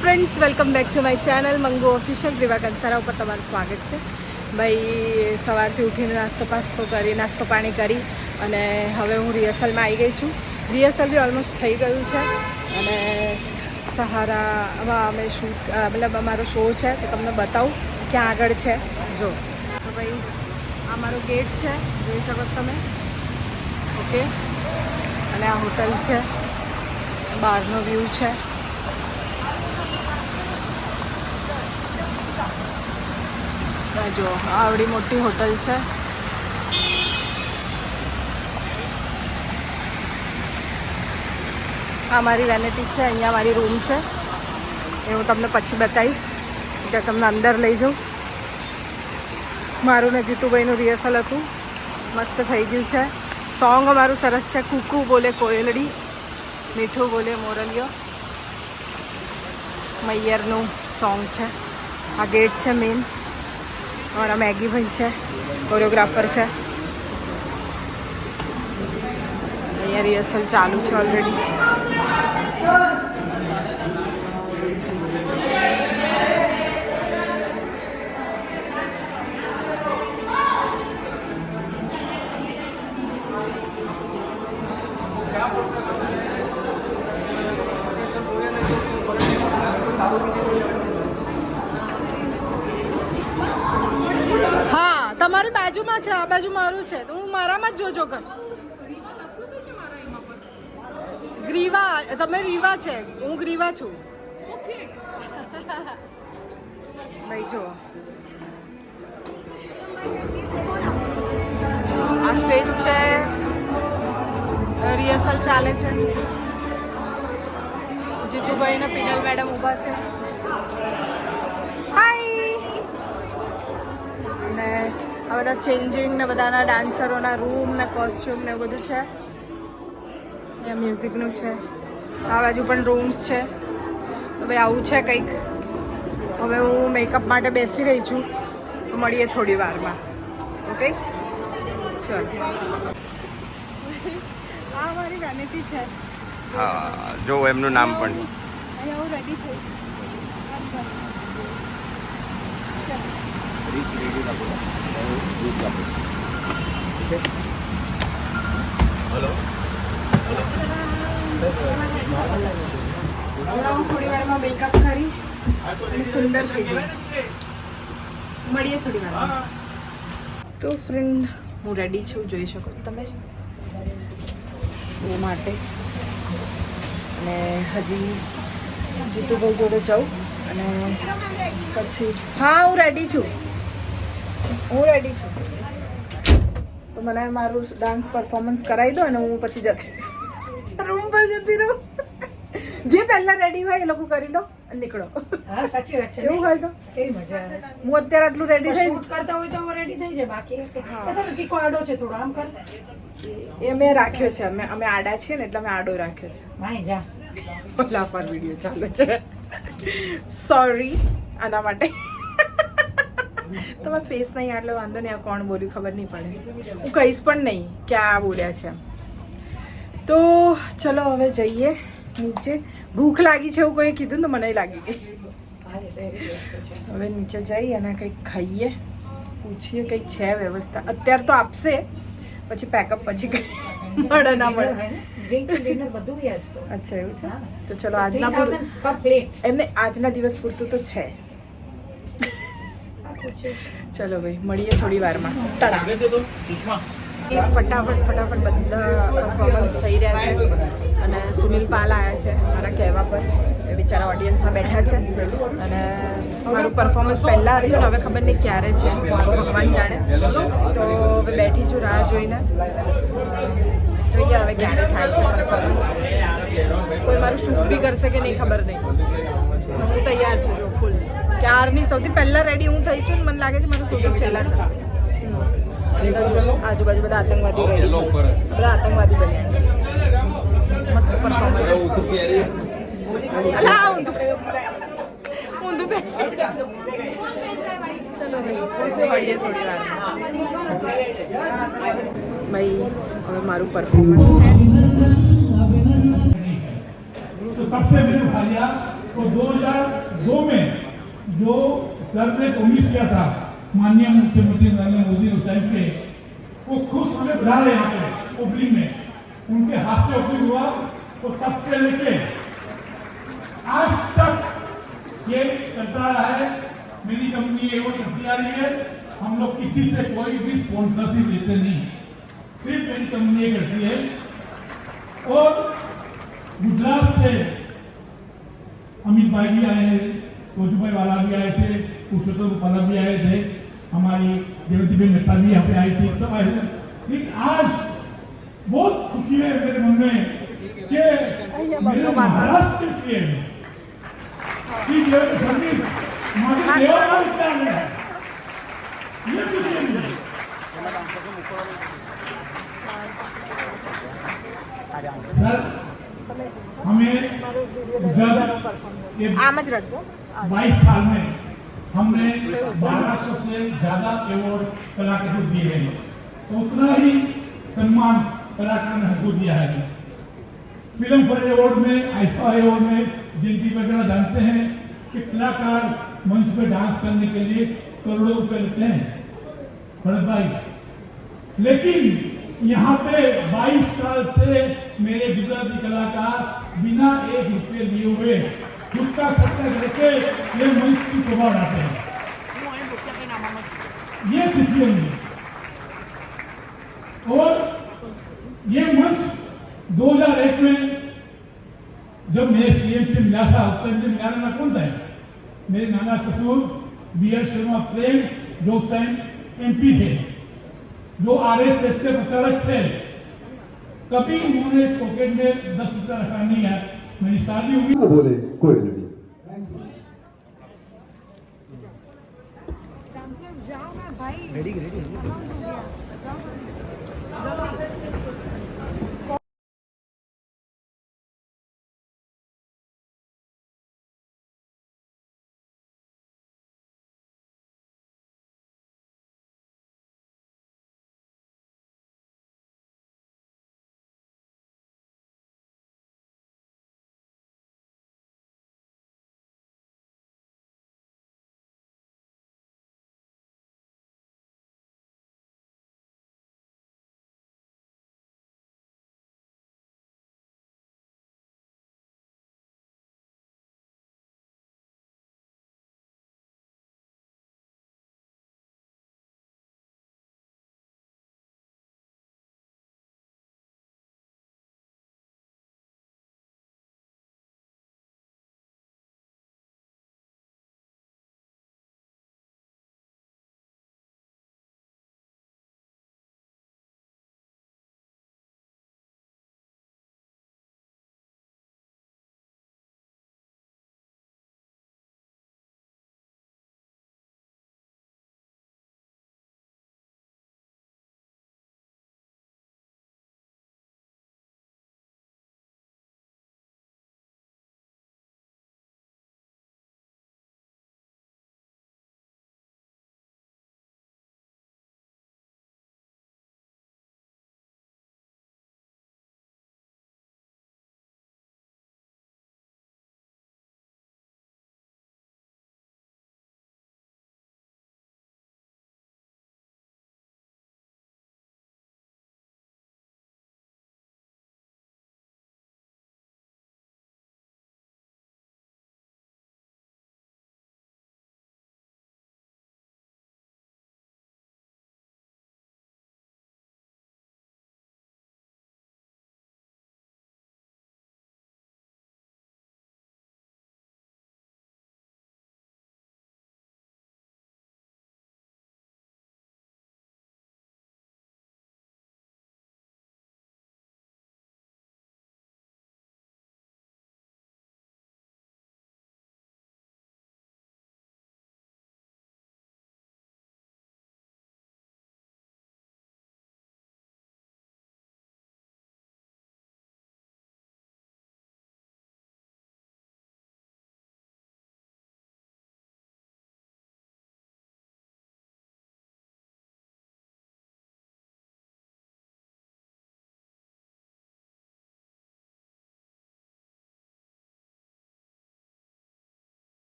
Friends welcome back to my channel Mango official Riva Kansara ઉપર તમારું સ્વાગત છે ભાઈ સવારથી ઉઠીને નાસ્તો પાસ્તો કરી નાસ્તો પાણી કરી અને હવે હું રિહર્સલમાં આવી ગઈ છું રિહર્સલ બી ઓલમોસ્ટ થઈ ગયું છે। અને સહારામાં અમે શૂટ મતલબ અમારો શો છે, તો તમને બતાવું ક્યાં આગળ છે। જો ભાઈ, આ મારો ગેટ છે, જોઈ શકો તમે। ઓકે અને આ હોટલ છે બહારનો વ્યૂ છે। આ જો આવડી મોટી હોટલ છે. આ મારી વેનેટી છે, અહીંયા મારી રૂમ છે. એ હું તમને પછી બતાવીશ ત્યાં તમને અંદર લઈ જાઉં. મારું ને જીતુભાઈનું રિહર્સલ હતું. મસ્ત થઈ ગયું છે. સોંગ અમારું સરસ છે, કુકુ બોલે કોયલડી, મીઠું બોલે મોરલિયો. મૈયરનું સોંગ છે. આ ગેટ છે મેઇન અમારા મેગી ભાઈ છે કોરિયોગ્રાફર છે અહીંયા રિહર્સલ ચાલુ છે ઓલરેડી હા તમારી બાજુમાં છે આ બાજુ મારું છે તો હું મારામાં જ જોજો કર ગ્રીવા તમે રીવા છે હું ગ્રીવા છું. ભાઈ જો આ સ્ટેજ છે. રિહર્સલ ચાલે છે. જીતુભાઈ ને પિનલ મેડમ ઊભા છે. હાય અને આ બધા ચેન્જિંગ ને બધાના ડાન્સરોના રૂમ ને કોસ્ચ્યુમ ને એવું બધું છે. અહીંયા મ્યુઝિકનું છે. આ બાજુ પણ રૂમ્સ છે. તો ભાઈ આવું છે કંઈક. હવે હું મેકઅપ માટે બેસી રહી છું. તો મળીએ થોડી વારમાં. ઓકે ચલો આ મારી વેનિટી છે. હા જો એમનું નામ પણ. અહીંયા હું રેડી થઈ હું થોડી વારમાં મેકઅપ કરી સુંદર થઈ જઈશ મળીએ થોડી વારમાં તો ફ્રેન્ડ હું રેડી છું, જોઈ શકો તમે. શો માટે. અને હજી જીતુભાઈ જોડે જાઉં. અને પછી, હા, હું રેડી છું. હું રેડી છું. તો મને મારું ડાન્સ પરફોર્મન્સ કરાવી દો અને હું પછી જતી રૂમ પર જતી રહું. જે પહેલા રેડી હોય એ લોકો કરી લો અને નીકળો. હા સાચી વાત છે એવું હોય તો? કેવી મજા આવે? હું અત્યારે આટલું રેડી થઈ શૂટ કરતા હોય તો હું રેડી થઈ જાય બાકી ટીકો આડો છે થોડો આમ કર. એ મેં રાખ્યો છે અમે અમે આડા છીએ ને એટલે અમે આડો રાખ્યો છે. ભાઈ જા. ઓલા પર વિડિયો ચાલુ છે. સોરી આના માટે. તમારા ફેસ નહીં આટલો વાંધો નહીં આ કોણ બોલ્યું ખબર નહીં પડે. હું કહીશ પણ નહીં કે આ બોલ્યા છે. તો ચલો હવે જઈએ નીચે. ભૂખ લાગી છે એવું કોઈ કીધું ને તો મને લાગી ગઈ. હવે નીચે જઈ અને કંઈક ખાઈએ. પૂછીએ કંઈક છે વ્યવસ્થા. અત્યારે તો આપશે પછી પેકઅપ પછી મળે ના મળે. અચ્છા એવું છે? તો ચલો આજના પૂર- 3000 પર પ્લેટ એમને આજના દિવસ પૂરતું તો છે. ચલો ભાઈ મળીએ થોડી વારમાં. ટાટા. ફટાફટ ફટાફટ બધા પરફોર્મન્સ થઈ રહ્યા છે. અને સુનિલ પાલ આવ્યા છે મારા કહેવા પર. એ બિચારા ઓડિયન્સમાં બેઠા છે. અને મારું પરફોર્મન્સ પહેલાં હતું ને હવે ખબર નહીં ક્યારે છે. ભગવાન જાણે. તો હવે બેઠી છું રાહ જોઈને. જોઈએ હવે ક્યારે થાય છે પરફોર્મન્સ કોઈ મારું શૂટ બી કરશે કે નહીં ખબર નહીં. હું તૈયાર છું. જો ફૂલ ક્યારની સૌથી પહેલાં રેડી હું થઈ છું ને મને લાગે છે મારું શૂટિંગ છેલ્લા થશે બધા જો આજુબાજુ બધા આતંકવાદી રેડી થાય છે બધા આતંકવાદી બન્યા છે મસ્ત પરફોર્મન્સ અલા ઊંધું ઊંધું પે ચલો ભાઈ મળીએ થોડી વાર ભાઈ હવે મારું પરફોર્મન્સ છે तो तब से मैंने उठा लिया और 2002 में जो सर ने प्रोमिस किया था, माननीय मुख्यमंत्री नरेंद्र मोदी टाइम पे, वो खुद समय बढ़ा रहे यहाँ पे ओपनिंग में। उनके हाथ से ओपनिंग हुआ तो तब से लेके आज तक ये चलता रहा है। मेरी कंपनी ये वो करती आ रही है। हम लोग किसी से कोई भी स्पॉन्सरशिप लेते नहीं। सिर्फ़ मेरी कंपनी ये करती है। और गुजरात से अमित भाई भी आए हैं कोचुभाई वाला भी आए थे पुरुषोत्तम वाला भी आए थे हमारी जयंती बेन मेहता भी यहाँ पे आई थी सब आए थे लेकिन आज बहुत खुशी है मेरे मन में कि मेरे महाराष्ट्र के सीएम श्री देवेंद्र फडणवीस माझे देवाला विचारले आहे ये खुशी है मुझे सर हमें जब ये આમ જ રડજો 22 साल में हमने 1200 से ज़्यादा अवार्ड कलाकार को दिए हैं। तो उतना ही सम्मान कलाकार ने हमको दिया है। फ़िल्म फेयर अवार्ड में आईफा अवार्ड में, जिनकी वगैरह जानते हैं कि कलाकार मंच पे डांस करने के लिए करोड़ों रुपए लेते हैं। भरत भाई, लेकिन यहाँ पे 22 साल से मेरे गुजराती कलाकार बिना एक रुपये लिए हुए खुद का खर्चा करके ये मंच की शोभा बढ़ाते हैं। ये खुशी है मुझे और ये मंच 2001 में जब मैं सीएम से मिला था, उस टाइम से मिला रहना कौन था? मेरे नाना ससुर बी एल शर्मा प्रेम, जो उस टाइम एमपी थे, जो आरएसएस के प्रचारक थे। कभी उन्होंने पॉकेट में दस रुपया रखा नहीं है। मेरी शादी हुई। ના ભાઈ. રેડી રેડી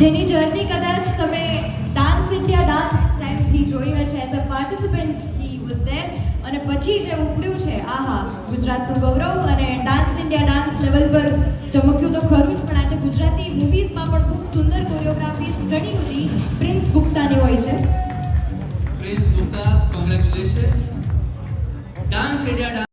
જેની જર્ની કદાચ તમે ડાન્સ ઇન્ડિયા ડાન્સ ટાઈમથી જોઈ હશે as a participant he was there અને પછી જે ઉપડ્યું છે, આહા, ગુજરાતનું ગૌરવ અને ડાન્સ ઇન્ડિયા ડાન્સ લેવલ પર ચમક્યું તો ખરું જ, પણ આજે ગુજરાતી મૂવીઝમાં પણ ખૂબ સુંદર કોરિયોગ્રાફી ઘણી બધી પ્રિન્સ ગુપ્તાની હોય છે Prince Gupta, congratulations. Dance India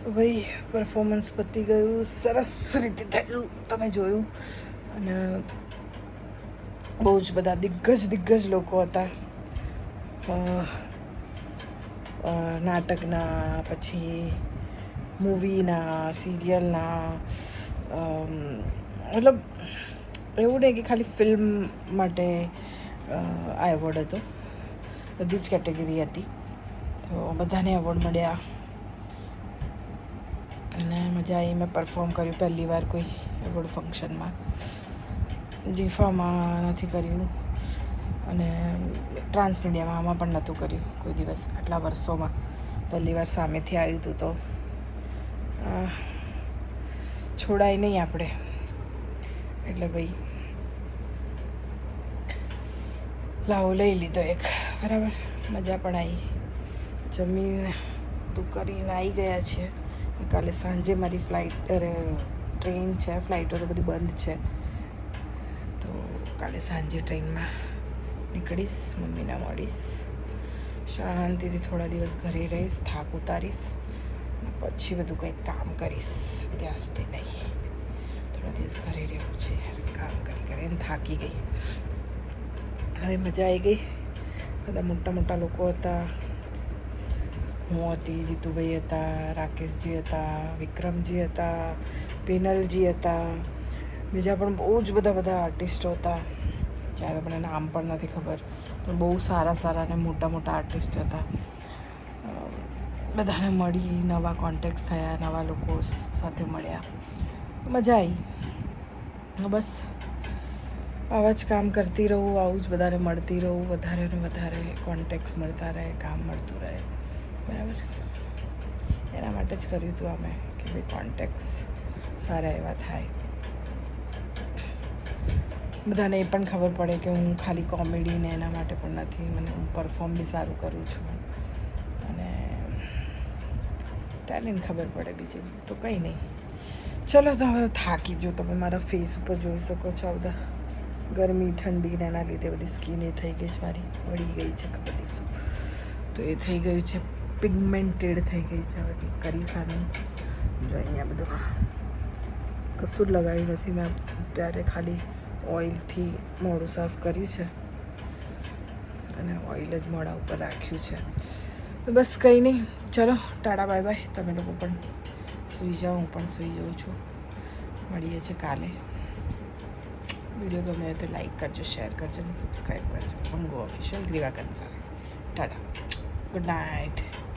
ભાઈ પરફોર્મન્સ પતી ગયું, સરસ રીતે થયું, તમે જોયું. અને બહુ જ બધા દિગ્ગજ દિગ્ગજ લોકો હતા. નાટકના, પછી મૂવીના, સિરિયલના મતલબ એવું નહીં કે ખાલી ફિલ્મ માટે આ એવોર્ડ હતો. બધી જ કેટેગરી હતી. તો બધાને એવોર્ડ મળ્યા. અને મજા આવી મેં પરફોર્મ કર્યું પહેલી વાર કોઈ એવોર્ડ ફંક્શનમાં જીફામાં નથી કર્યું અને ટ્રાન્સમીડિયામાં આમાં પણ નહોતું કર્યું કોઈ દિવસ આટલા વર્ષોમાં. પહેલી વાર સામેથી આવ્યું હતું તો. છોડાય નહીં આપણે. એટલે ભાઈ, લાવો લઈ લીધો એક. બરાબર, મજા પણ આવી જમીને તું કરીને આવી ગયા છે. કાલે સાંજે મારી ફ્લાઇટ અરે ટ્રેન છે ફ્લાઇટો તો બધી બંધ છે. તો કાલે સાંજે ટ્રેનમાં નીકળીશ, મમ્મીને મળીશ. શાંતિથી થોડા દિવસ ઘરે રહીશ, થાક ઉતારીશ પછી બધું કંઈક કામ કરીશ. ત્યાં સુધી નહીં. થોડા દિવસ ઘરે રહેવું છે કામ કરી કરીને થાકી ગઈ. હવે મજા આવી ગઈ. બધા મોટા મોટા લોકો હતા. હું હતી, જીતુભાઈ હતા, રાકેશજી હતા, વિક્રમજી હતા, પિનલજી હતા. બીજા પણ બહુ જ બધા બધા આર્ટિસ્ટો હતા. જ્યારે મને નામ પણ નથી ખબર, પણ બહુ સારા સારા અને મોટા મોટા આર્ટિસ્ટ હતા. બધાને મળી, નવા કોન્ટેક્ટ થયા, નવા લોકો સાથે મળ્યા. મજા આવી બસ. આવા જ કામ કરતી રહું, આવું જ બધાને મળતી રહું, વધારે ને વધારે કોન્ટેક્ટ મળતા રહે, કામ મળતું રહે. બરાબર? એના માટે જ કર્યું હતું અમે કે ભાઈ કોન્ટેક્ટ્સ સારા એવા થાય. બધાને એ પણ ખબર પડે કે હું ખાલી કોમેડી ને એના માટે પણ નથી, મને હું પરફોર્મ બી સારું કરું છું. અને ટેલેન્ટ ખબર પડે બીજી, તો કંઈ નહીં. ચલો તો હવે થાકી જો તમે મારા ફેસ ઉપર જોઈ શકો છો બધા ગરમી, ઠંડી ને એના લીધે બધી સ્કીન એ થઈ ગઈ છે મારી વળી ગઈ છે ખબર નહીં શું તો એ થઈ ગયું છે. પિગમેન્ટેડ થઈ ગઈ છે. હવે કંઈક કરીશ આનું જો અહીંયા બધું કશું લગાવ્યું નથી. મેં ત્યારે ખાલી ઓઇલથી મોઢું સાફ કર્યું છે. અને ઓઇલ જ મોઢા ઉપર રાખ્યું છે. બસ કંઈ નહીં. ચલો, ટાટા, બાય બાય. તમે લોકો પણ સૂઈ જાઓ. હું પણ સૂઈ જાઉં છું. મળીએ છીએ કાલે. વીડિયો ગમે તો લાઈક કરજો, શેર કરજો અને સબસ્ક્રાઈબ કરજો. Mango official Griva Kansar Tata. Good night.